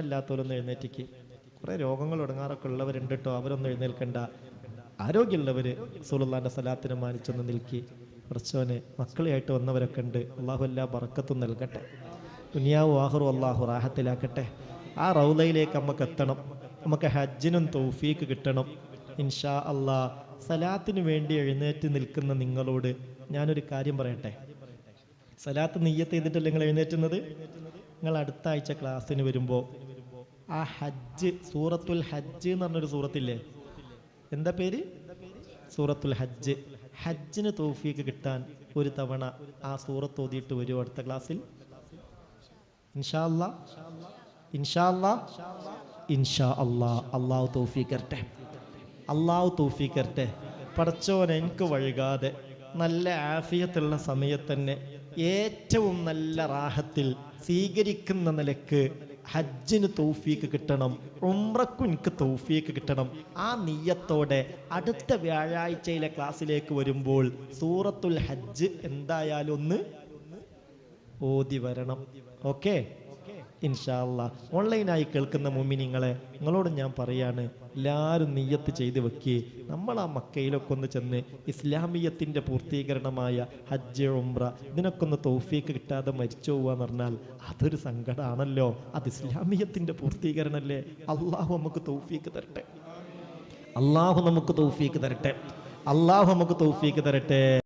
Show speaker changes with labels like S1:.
S1: ഇല്ലാത്തവരൊന്നും എഴുന്നേറ്റിക്ക്. കുറെ രോഗങ്ങൾ തുടങ്ങാറൊക്കെ ഉള്ളവരുണ്ട് കേട്ടോ അവരൊന്നും എഴുന്നേൽക്കണ്ട. ആരോഗ്യമുള്ളവര് സുലുള്ളാന്റെ സലാത്തിന് മാനിച്ചൊന്ന് നിൽക്കി. കുറച്ചോനെ മക്കളെയായിട്ട് വന്നവരൊക്കെ ഉണ്ട്. അള്ളാഹു എല്ലാ ബറക്കത്തും നൽകട്ടെ. ദുനിയാവ് ആഹുറു അള്ളാഹു റാഹത്തിലാക്കട്ടെ. ആ റൗലയിലേക്ക് നമുക്ക് എത്തണം. നമുക്ക് ഹജ്ജിനും തൗഫീക്ക് കിട്ടണം. ഇൻഷാ അള്ളാ സലാത്തിന് വേണ്ടി എഴുന്നേറ്റ് നിൽക്കുന്ന നിങ്ങളോട് ഞാനൊരു കാര്യം പറയട്ടെ. സലാത്ത് നെയ്യത്ത് ചെയ്തിട്ടല്ലേ നിങ്ങൾ എഴുന്നേറ്റുന്നത്? നിങ്ങൾ അടുത്ത ആഴ്ച ക്ലാസ്സിന് വരുമ്പോൾ ആ ഹജ്ജ് സൂറത്തുൽ ഹജ്ജ് എന്ന് പറഞ്ഞൊരു സൂറത്തില്ലേ? എന്താ പേര്? സൂറത്തുൽ ഹജ്ജ്. ഹജ്ജിന് തോഫീക്ക് കിട്ടാൻ ഒരു തവണ ആ സൂറത്ത് ഓതിയിട്ട് വരുമോ അടുത്ത ക്ലാസ്സിൽ. ഇൻഷാല്ല ഇൻഷാല്ല ഇൻഷാ അല്ലാ അള്ളാഹു തോഫിക്കരട്ടെ അള്ളാഹു തോഫിക്കരട്ടെ പടച്ചോനെ എനിക്ക് വഴുകാതെ നല്ല ആഫിയത്തുള്ള സമയത്ത് തന്നെ ഏറ്റവും നല്ല റാഹത്തിൽ സ്വീകരിക്കുന്ന നിലയ്ക്ക് ഹജ്ജിന് തൗഫീക്ക് കിട്ടണം ഉംറക്കും എനിക്ക് തൗഫീക്ക് കിട്ടണം. ആ നീയത്തോടെ അടുത്ത വ്യാഴാഴ്ചയിലെ ക്ലാസ്സിലേക്ക് വരുമ്പോൾ സൂറത്തുൽ ഹജ്ജ് എന്തായാലും ഒന്ന് ഓതി വരണം. ഓക്കെ? ഇൻഷാല്ല ഓൺലൈനായി കേൾക്കുന്ന മുമ്മിനിങ്ങളെ നിങ്ങളോട് ഞാൻ പറയാണ് എല്ലാവരും നീയത്ത് ചെയ്ത് വെക്കി. നമ്മൾ ആ മക്കയിലൊക്കെ ഒന്ന് ചെന്ന് ഇസ്ലാമിയത്തിന്റെ പൂർത്തീകരണമായ ഹജ്ജ് ഉംറ ഇതിനൊക്കെ ഒന്ന് തൗഫീക്ക് കിട്ടാതെ മരിച്ചു പോവുക എന്ന് പറഞ്ഞാൽ അതൊരു സങ്കടമാണല്ലോ അത് ഇസ്ലാമിയത്തിന്റെ പൂർത്തീകരണമല്ലേ അള്ളാഹു നമുക്ക് തൗഫീക്ക് തരട്ടെ. അള്ളാഹു നമുക്ക് തൗഫീക്ക് തരട്ടെ. അള്ളാഹു നമുക്ക് തൗഫീക്ക് തരട്ടെ.